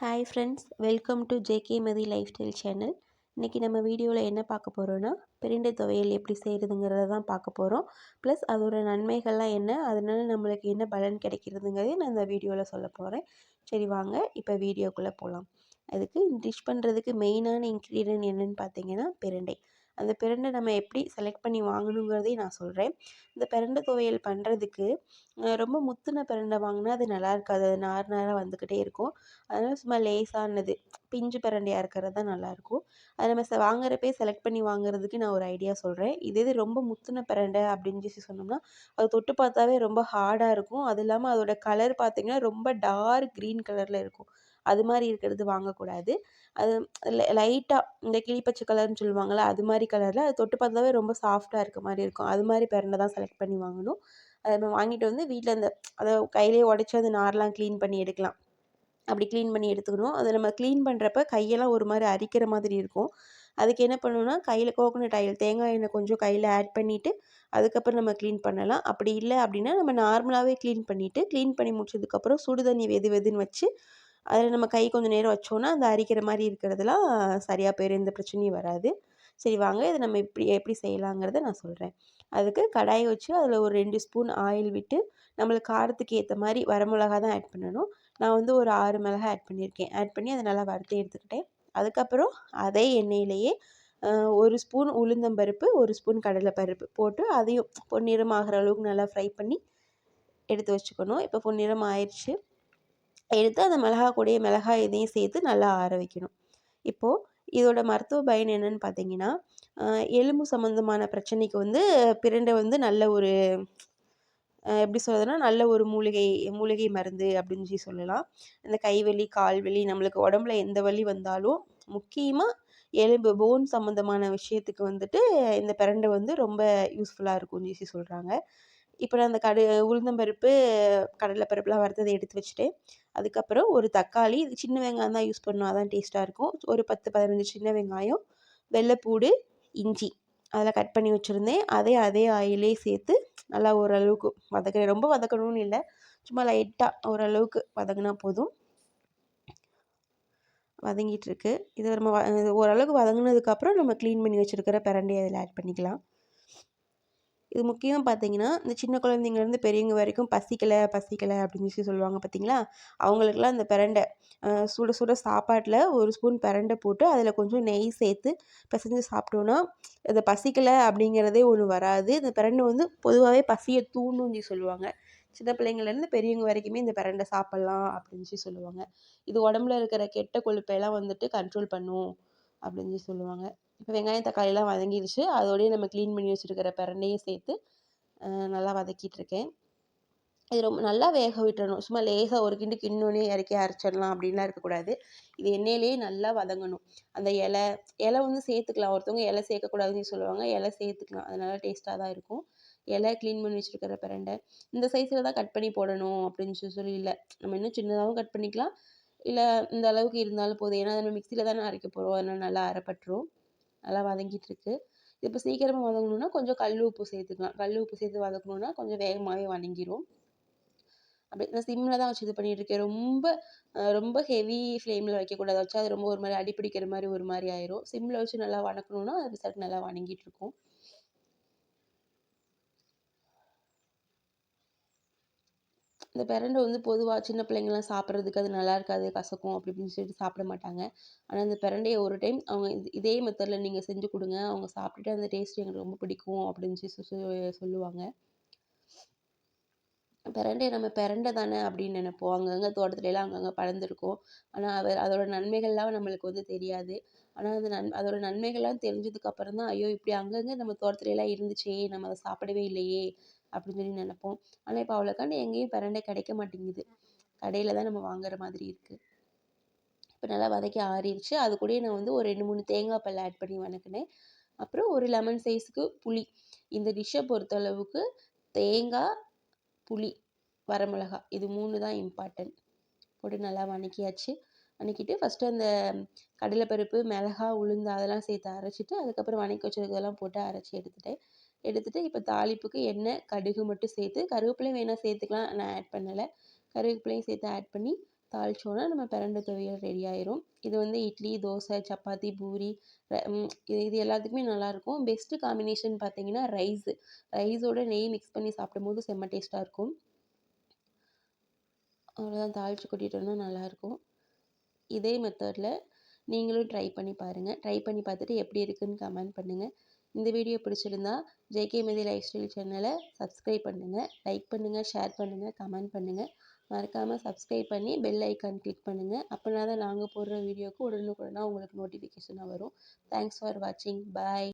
Hi friends welcome to J K Mathi life style channel இன்றைக்கி நம்ம வீடியோவில் என்ன பார்க்க போகிறோன்னா பிரண்டை துவையல் எப்படி செய்கிறதுங்கிறத தான் பார்க்க போகிறோம் ப்ளஸ் அதோட நன்மைகள்லாம் என்ன அதனால நம்மளுக்கு என்ன பலன் கிடைக்கிறதுங்கிறதே நான் இந்த வீடியோவில் சொல்ல போகிறேன் சரி வாங்க இப்போ வீடியோக்குள்ளே போகலாம் அதுக்கு டிஷ் பண்ணுறதுக்கு மெயினான இன்க்ரீடியன்ட் என்னென்னு பார்த்தீங்கன்னா பிரண்டை. அந்த பிரண்டை நம்ம எப்படி செலக்ட் பண்ணி வாங்கணுங்கிறதையும் நான் சொல்கிறேன் இந்த பிரண்டை துவையல் பண்ணுறதுக்கு ரொம்ப முத்துன பிரண்டை வாங்கினா அது நல்லா இருக்காது. அது நார் நாராக வந்துக்கிட்டே இருக்கும். அதனால் சும்மா லேசானது பிஞ்சு பிரண்டையாக இருக்கிறது தான் நல்லாயிருக்கும் அதை நம்ம ச வாங்குறப்பே செலக்ட் பண்ணி வாங்குறதுக்கு நான் ஒரு ஐடியா சொல்கிறேன் இதே இது ரொம்ப முத்துன பிரண்டை அப்படின்னு சொல்லி சொன்னோம்னா அது தொட்டு பார்த்தாவே ரொம்ப ஹார்டாக இருக்கும். அது இல்லாமல் அதோட கலர் பார்த்திங்கன்னா ரொம்ப டார்க் க்ரீன் கலரில் இருக்கும். அது மாதிரி இருக்கிறது வாங்கக்கூடாது. அது லைட்டாக இந்த கிளிப்பச்சை கலர்னு சொல்லுவாங்கள்ல அது மாதிரி கலரில் அது தொட்டு பார்த்தாவே ரொம்ப சாஃப்டாக இருக்க மாதிரி இருக்கும். அது மாதிரி பிரண்டை தான் செலக்ட் பண்ணி வாங்கணும். அதை நம்ம வாங்கிட்டு வந்து வீட்டில் அந்த அதை கையிலே உடச்சி அந்த நார்லாம் க்ளீன் பண்ணி எடுக்கலாம். அப்படி க்ளீன் பண்ணி எடுத்துக்கணும். அதை நம்ம க்ளீன் பண்ணுறப்ப கையெல்லாம் ஒரு மாதிரி அரிக்கிற மாதிரி இருக்கும். அதுக்கு என்ன பண்ணணும்னா கையில் கோகோனட் ஆயில் தேங்காய் எண்ணெய் கொஞ்சம் கையில் ஆட் பண்ணிவிட்டு அதுக்கப்புறம் நம்ம க்ளீன் பண்ணலாம். அப்படி இல்லை அப்படின்னா நம்ம நார்மலாகவே க்ளீன் பண்ணிவிட்டு க்ளீன் பண்ணி முடிச்சதுக்கப்புறம் சுடு தண்ணி வெது வெதுன்னு வச்சு அதில் நம்ம கை கொஞ்சம் நேரம் வச்சோன்னா அந்த அரிக்கிற மாதிரி இருக்கிறதுலாம் சரியாக போயிடும் எந்த பிரச்சனையும் வராது. சரி வாங்க. இதை நம்ம இப்படி எப்படி செய்யலாங்கிறத நான் சொல்கிறேன் அதுக்கு கடாயை வச்சு அதில் ஒரு ரெண்டு ஸ்பூன் ஆயில் விட்டு நம்மளுக்கு காரத்துக்கு ஏற்ற மாதிரி வரமிளகா தான் ஆட் பண்ணணும். நான் வந்து ஒரு ஆறு மிளகா ஆட் பண்ணியிருக்கேன். ஆட் பண்ணி அதை நல்லா வறுத்து எடுத்துக்கிட்டேன். அதுக்கப்புறம் அதே எண்ணெயிலேயே ஒரு ஸ்பூன் உளுந்தம்பருப்பு ஒரு ஸ்பூன் கடலைப்பருப்பு போட்டு அதையும் பொன்னிறம் ஆகிற அளவுக்கு நல்லா ஃப்ரை பண்ணி எடுத்து வச்சுக்கணும். இப்போ பொன்னிறம் ஆயிடுச்சு எடுத்து அந்த மிளகா கூடயே மிளகாய் இதையும் சேர்த்து நல்லா ஆற வைக்கணும். இப்போது இதோட மருத்துவ பயன் என்னன்னு பார்த்தீங்கன்னா எலும்பு சம்மந்தமான பிரச்சனைக்கு வந்து பிரண்டை வந்து நல்ல ஒரு எப்படி சொல்கிறதுனா நல்ல ஒரு மூலிகை மூலிகை மருந்து அப்படின்னு சொல்லி சொல்லலாம். இந்த கைவலி கால்வலி நம்மளுக்கு உடம்புல எந்த வலி வந்தாலும் முக்கியமாக எலும்பு போன் சம்மந்தமான விஷயத்துக்கு வந்துட்டு இந்த பிரண்டை வந்து ரொம்ப யூஸ்ஃபுல்லாக இருக்கும்னு சொல்லி சொல்கிறாங்க இப்போ நான் அந்த கடு உளுந்தம்பருப்பு கடலைப்பருப்புலாம் வறுத்ததை எடுத்து வச்சுட்டு அதுக்கப்புறம் ஒரு தக்காளி இது சின்ன வெங்காயம் தான் யூஸ் பண்ணணும் அதான் டேஸ்ட்டாக இருக்கும். ஒரு பத்து பதினஞ்சு சின்ன வெங்காயம் வெள்ளைப்பூடு இஞ்சி அதெல்லாம் கட் பண்ணி வச்சுருந்தேன். அதே அதே ஆயிலே சேர்த்து நல்லா ஓரளவுக்கு வதக்கிறேன். ரொம்ப வதக்கணும்னு இல்லை சும்மா லைட்டாக ஓரளவுக்கு வதங்கினா போதும். வதங்கிட்டுருக்கு. இது நம்ம ஓரளவுக்கு வதங்கினதுக்கப்புறம் நம்ம க்ளீன் பண்ணி வச்சுருக்கிற பிரண்டையை அதில் ஆட் பண்ணிக்கலாம். இது முக்கியம் பார்த்தீங்கன்னா இந்த சின்ன குழந்தைங்கலேருந்து பெரியவங்க வரைக்கும் பசிக்கலை பசிக்கலை அப்படின்னு சொல்லி சொல்லுவாங்க பார்த்தீங்களா? அவங்களுக்குலாம் இந்த பிரண்டை சுட சுட சாப்பாட்டில் ஒரு ஸ்பூன் பிரண்டை போட்டு அதில் கொஞ்சம் நெய் சேர்த்து பிசைஞ்சு சாப்பிட்டோன்னா இது பசிக்கலை அப்படிங்கிறதே ஒன்று வராது. இந்த பிரண்டை வந்து பொதுவாகவே பசியை தூண்டும் சொல்லி சொல்லுவாங்க. சின்ன பிள்ளைங்கள்லேருந்து பெரியவங்க வரைக்குமே இந்த பிரண்டை சாப்பிட்லாம் அப்படின்னு சொல்லி சொல்லுவாங்க. இது உடம்புல இருக்கிற கெட்ட கொழுப்பையெல்லாம் வந்துட்டு கண்ட்ரோல் பண்ணும் அப்படின்னு சொல்லி சொல்லுவாங்க. இப்போ வெங்காயம் தக்காளிலாம் வதங்கிடுச்சு அதோடய நம்ம க்ளீன் பண்ணி வச்சுருக்கிற பிரண்டையும் சேர்த்து நல்லா வதக்கிட்டுருக்கேன் இது ரொம்ப நல்லா வேக விட்டுறணும் சும்மா லேசாக ஒரு கிண்டு கிண்ணோன்னே இறக்கி அரைச்சிடலாம் அப்படின்லாம் இருக்கக்கூடாது. இது எண்ணெயிலேயே நல்லா வதங்கணும். அந்த இலை இலை வந்து சேர்த்துக்கலாம். ஒருத்தவங்க இலை சேர்க்கக்கூடாதுன்னு சொல்லுவாங்க. இலை சேர்த்துக்கலாம். அது நல்லா டேஸ்ட்டாக தான் இருக்கும். இலை க்ளீன் பண்ணி வச்சுருக்கிற பிரண்டை. இந்த சைஸில் தான் கட் பண்ணி போடணும் அப்படின்னு சொல்லி இல்லை நம்ம இன்னும் சின்னதாகவும் கட் பண்ணிக்கலாம். இல்லை இந்த அளவுக்கு இருந்தாலும் போதும். ஏன்னா நம்ம மிக்சியில் தானே அரைக்க போகிறோம் அதனால் நல்லா அரைப்பட்டுரும். நல்லா வதங்கிட்டுருக்கு. இப்போ சீக்கிரமாக வதங்கணுன்னா கொஞ்சம் கல் உப்பு சேர்த்துக்கலாம். கல் உப்பு சேர்த்து வதக்கணுன்னா கொஞ்சம் வேகமாகவே வதங்கிடும் அப்படி நான் சிம்மில் தான் வச்சு இது பண்ணிகிட்ருக்கேன் ரொம்ப ரொம்ப ஹெவி ஃப்ளேமில் வைக்கக்கூடாது. வச்சா அது ரொம்ப ஒரு மாதிரி அடிப்பிடிக்கிற மாதிரி ஒரு மாதிரி ஆயிரும். சிம்மில் வச்சு நல்லா வதக்கணுன்னா அது சட்டு நல்லா வதங்கிட்டு இருக்கும் இந்த பிரண்டை வந்து பொதுவாக சின்ன பிள்ளைங்கள்லாம் சாப்பிட்றதுக்கு அது நல்லா இருக்காது கசக்கும் அப்படி இப்படின்னு சொல்லிட்டு சாப்பிட மாட்டாங்க. ஆனால் இந்த பிரண்டையை ஒரு டைம் அவங்க இதே மெத்தடில் நீங்கள் செஞ்சு கொடுங்க. அவங்க சாப்பிட்டுட்டு அந்த டேஸ்ட் எங்களுக்கு ரொம்ப பிடிக்கும் அப்படின்னு சொல்லி சொல்லுவாங்க. பிரண்டையை நம்ம பிரண்டை தானே அப்படின்னு நினைப்போம். அங்கங்கே தோட்டத்துலலாம் அங்கங்கே பறந்துருக்கோம் ஆனால் அவர் அதோட நன்மைகள்லாம் நம்மளுக்கு வந்து தெரியாது. ஆனால் அந்த நன் அதோட நன்மைகள்லாம் தெரிஞ்சதுக்கப்புறம் தான் ஐயோ இப்படி அங்கங்கே நம்ம தோட்டத்துலலாம் இருந்துச்சே நம்ம அதை சாப்பிடவே இல்லையே அப்படின்னு சொல்லி நினைப்போம். ஆனால் இப்போ அவ்வளோக்காண்டு எங்கேயும் பிரண்டை கிடைக்க மாட்டேங்குது. கடையில் தான் நம்ம வாங்குற மாதிரி இருக்குது இப்போ நல்லா வதக்கி ஆறிடுச்சு. அது கூடயே நான் வந்து ஒரு ரெண்டு மூணு தேங்காய் பல் ஆட் பண்ணி வணக்கினேன். அப்புறம் ஒரு லெமன் சைஸுக்கு புளி. இந்த டிஷ்ஷை பொறுத்தளவுக்கு தேங்காய் புளி வரமிளகா இது மூணு தான் இம்பார்ட்டன்ட் போட்டு நல்லா வதக்கியாச்சு வணக்கிட்டு ஃபஸ்ட்டு அந்த கடலைப்பருப்பு மிளகா உளுந்து அதெல்லாம் சேர்த்து அரைச்சிட்டு அதுக்கப்புறம் வதக்கி வச்சதுக்கெல்லாம் போட்டு அரைச்சி எடுத்துட்டேன். எடுத்துகிட்டு இப்போ தாளிப்புக்கு எண்ணெய் கடுகு மட்டும் சேர்த்து கருவேப்பிலையும் வேணால் சேர்த்துக்கலாம். நான் ஆட் பண்ணலை. கருவேப்பிலையும் சேர்த்து ஆட் பண்ணி தாளிச்சோன்னா நம்ம பிரண்டை துவையல் ரெடி ஆயிரும். இது வந்து இட்லி தோசை சப்பாத்தி பூரி இது இது எல்லாத்துக்குமே நல்லாயிருக்கும் பெஸ்ட்டு காம்பினேஷன் பார்த்தீங்கன்னா ரைஸு ரைஸோட நெய் மிக்ஸ் பண்ணி சாப்பிடும்போது செம்ம டேஸ்ட்டாக இருக்கும். அவ்வளோதான் தாளித்து கொட்டிட்டோன்னா நல்லாயிருக்கும் இதே மெத்தடில் நீங்களும் ட்ரை பண்ணி பாருங்கள் ட்ரை பண்ணி பார்த்துட்டு எப்படி இருக்குதுன்னு கமெண்ட் பண்ணுங்கள் இந்த வீடியோ பிடிச்சிருந்தா J K Mathi life style சேனலை சப்ஸ்கிரைப் பண்ணுங்கள் லைக் பண்ணுங்கள் ஷேர் பண்ணுங்கள் கமெண்ட் பண்ணுங்கள் மறக்காமல் சப்ஸ்கிரைப் பண்ணி பெல் ஐக்கான் கிளிக் பண்ணுங்கள் அப்படின்னா தான் நாங்கள் போடுற வீடியோவுக்கு உடனுக்குடனாக உங்களுக்கு நோட்டிஃபிகேஷனாக வரும். தேங்க்ஸ் ஃபார் வாட்சிங் பாய்